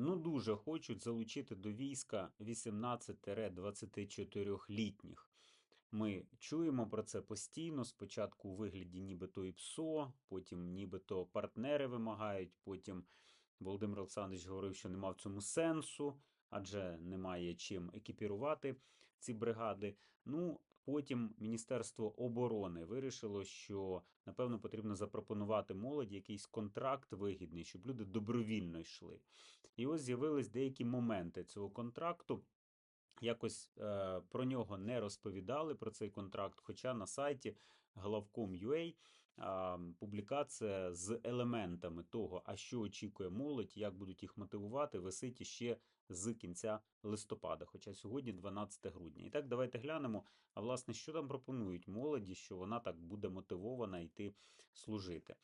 ну дуже хочуть залучити до війська 18-24-літніх. Ми чуємо про це постійно. Спочатку у вигляді нібито і ПСО, потім нібито партнери вимагають. Потім Володимир Олександрович говорив, що нема в цьому сенсу, адже немає чим екіпірувати ці бригади. Ну, потім Міністерство оборони вирішило, що напевно потрібно запропонувати молоді якийсь контракт вигідний, щоб люди добровільно йшли. І ось з'явились деякі моменти цього контракту. Якось е, про нього не розповідали про цей контракт, хоча на сайті главком.ua а, публікація з елементами того, а що очікує молодь, як будуть їх мотивувати, висить іще з кінця листопада, хоча сьогодні 12 грудня. І так, давайте глянемо. А власне, що там пропонують молоді, що вона так буде мотивована йти служити.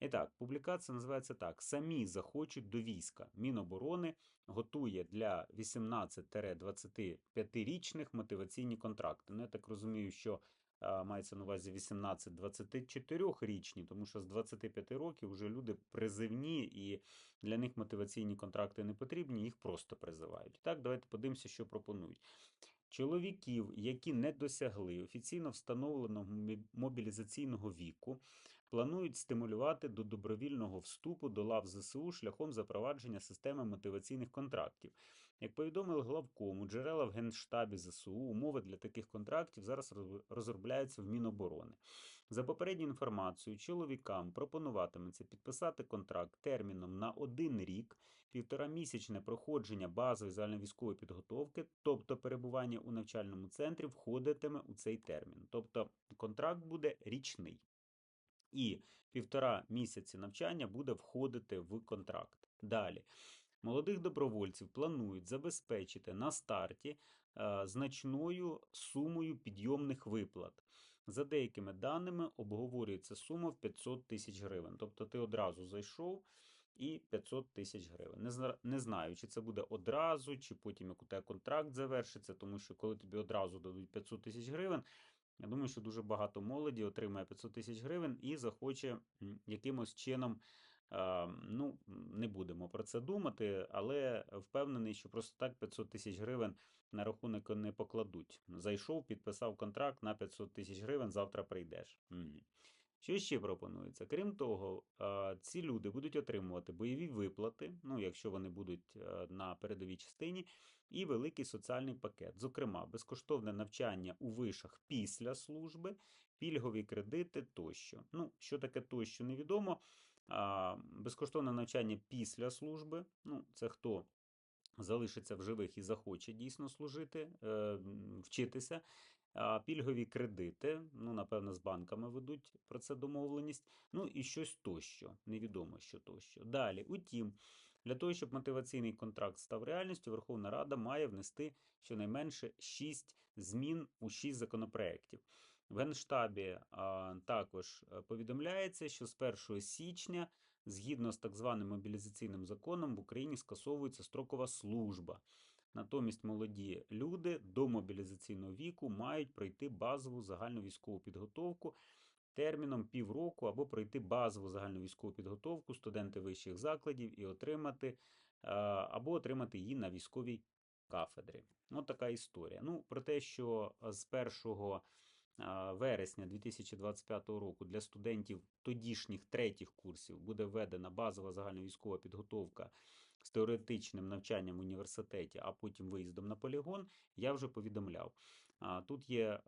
І так, публікація називається так: Самі захочуть до війська. Міноборони готує для 18-25-річних мотиваційні контракти. Ну, я так розумію, що мається на увазі 18-24-річні, тому що з 25 років вже люди призивні, і для них мотиваційні контракти не потрібні, їх просто призивають. Так, давайте подивимося, що пропонують. Чоловіків, які не досягли офіційно встановленого мобілізаційного віку, планують стимулювати до добровільного вступу до лав ЗСУ шляхом запровадження системи мотиваційних контрактів. Як повідомили главкому, джерела в Генштабі ЗСУ, умови для таких контрактів зараз розробляються в Міноборони. За попередньою інформацією, чоловікам пропонуватиметься підписати контракт терміном на один рік, півторамісячне проходження базової загальновійськової підготовки, тобто перебування у навчальному центрі, входитиме у цей термін. Тобто контракт буде річний. І півтора місяці навчання буде входити в контракт. Далі. Молодих добровольців планують забезпечити на старті е, значною сумою підйомних виплат. За деякими даними обговорюється сума в 500 тисяч гривень. Тобто ти одразу зайшов і 500 тисяч гривень. Не, знаю, чи це буде одразу, чи потім як у тебе контракт завершиться, тому що коли тобі одразу дадуть 500 тисяч гривень, я думаю, що дуже багато молоді отримає 500 тисяч гривень і захоче якимось чином. Ну, не будемо про це думати, але впевнений, що просто так 500 тисяч гривень на рахунок не покладуть. Зайшов, підписав контракт на 500 тисяч гривень, завтра прийдеш. Що ще пропонується? Крім того, ці люди будуть отримувати бойові виплати, ну, якщо вони будуть е, на передовій частині, і великий соціальний пакет. Зокрема, безкоштовне навчання у вишах після служби, пільгові кредити тощо. Ну, що таке тощо, невідомо. Безкоштовне навчання після служби. Ну, це хто залишиться в живих і захоче дійсно служити, е, вчитися. Пільгові кредити, ну, напевно, з банками ведуть про це домовленість. Ну і щось тощо, невідомо що тощо. Далі, утім, для того, щоб мотиваційний контракт став реальністю, Верховна Рада має внести щонайменше 6 змін у 6 законопроєктів. В Генштабі а, також е, повідомляється, що з 1 січня, згідно з так званим мобілізаційним законом, в Україні скасовується строкова служба. Натомість молоді люди до мобілізаційного віку мають пройти базову загальну військову підготовку терміном півроку або пройти базову загальну військову підготовку студенти вищих закладів і отримати або отримати її на військовій кафедрі. Ось така історія. Ну, про те, що а, з 1 а, вересня 2025 року для студентів тодішніх третіх курсів буде введена базова загальновійськова підготовка з теоретичним навчанням в університеті, а потім виїздом на полігон, я вже повідомляв. Тут є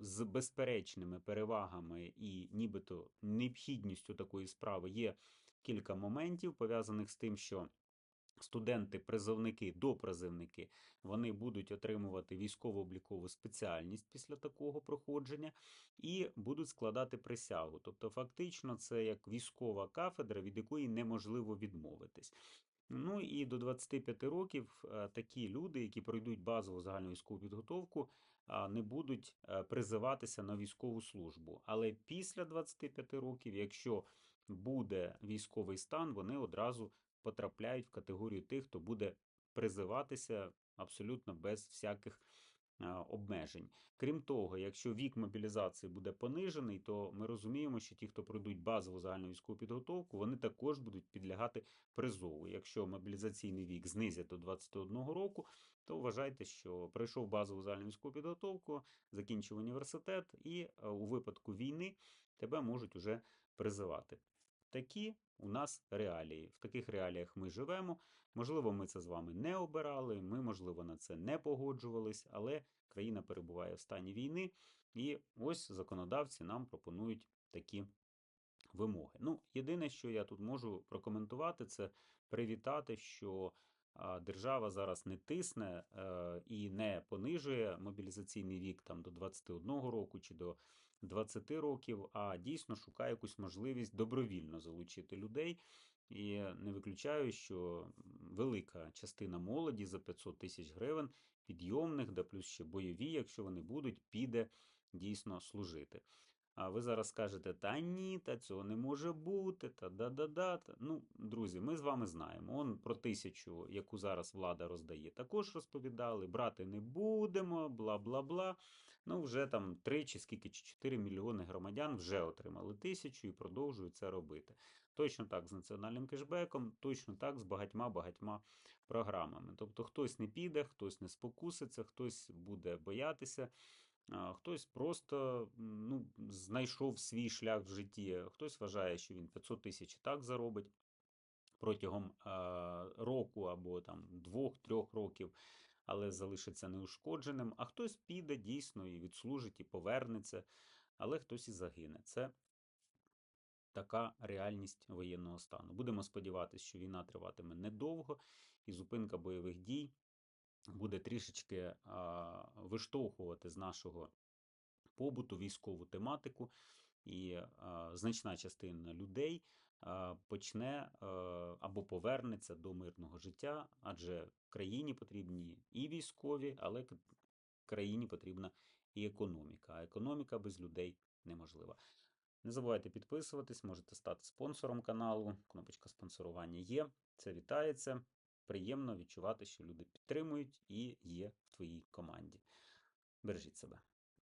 з безперечними перевагами і нібито необхідністю такої справи є кілька моментів, пов'язаних з тим, що студенти, призовники, допризовники, вони будуть отримувати військово-облікову спеціальність після такого проходження і будуть складати присягу. Тобто, фактично, це як військова кафедра, від якої неможливо відмовитись. Ну і до 25 років е, такі люди, які пройдуть базову загальну військову підготовку, не будуть е, призиватися на військову службу. Але після 25 років, якщо буде військовий стан, вони одразу потрапляють в категорію тих, хто буде призиватися абсолютно без всяких е, обмежень. Крім того, якщо вік мобілізації буде понижений, то ми розуміємо, що ті, хто пройдуть базову загальну військову підготовку, вони також будуть підлягати призову. Якщо мобілізаційний вік знизять до 21 року, то вважайте, що пройшов базову загальну військову підготовку, закінчив університет, і е, у випадку війни тебе можуть уже призивати. Такі у нас реалії. В таких реаліях ми живемо. Можливо, ми це з вами не обирали, ми, можливо, на це не погоджувались, але країна перебуває в стані війни, і ось законодавці нам пропонують такі вимоги. Ну, єдине, що я тут можу прокоментувати, це привітати, що держава зараз не тисне е, і не понижує мобілізаційний вік там до 21 року чи до 20 років, а дійсно шукає якусь можливість добровільно залучити людей. І не виключаю, що велика частина молоді за 500 тисяч гривень підйомних, да плюс ще бойові, якщо вони будуть, піде дійсно служити. А ви зараз скажете, та ні, та цього не може бути, та да-да-да. Ну, друзі, ми з вами знаємо. Он про тисячу, яку зараз влада роздає, також розповідали. Брати не будемо, бла бла бла. Ну, вже там 3 чи скільки, чи 4 мільйони громадян вже отримали тисячу і продовжують це робити. Точно так з національним кешбеком, точно так з багатьма-багатьма програмами. Тобто хтось не піде, хтось не спокуситься, хтось буде боятися. Хтось просто ну, знайшов свій шлях в житті, хтось вважає, що він 500 тисяч і так заробить протягом року або там двох-трьох років, але залишиться неушкодженим. А хтось піде дійсно і відслужить, і повернеться, але хтось і загине. Це така реальність воєнного стану. Будемо сподіватися, що війна триватиме недовго, і зупинка бойових дій буде трішечки а, виштовхувати з нашого побуту військову тематику, і а, значна частина людей почне або повернеться до мирного життя, адже країні потрібні і військові, але країні потрібна і економіка. А економіка без людей неможлива. Не забувайте підписуватись, можете стати спонсором каналу. Кнопочка спонсорування є. Це вітається. Приємно відчувати, що люди підтримують і є в твоїй команді. Бережіть себе.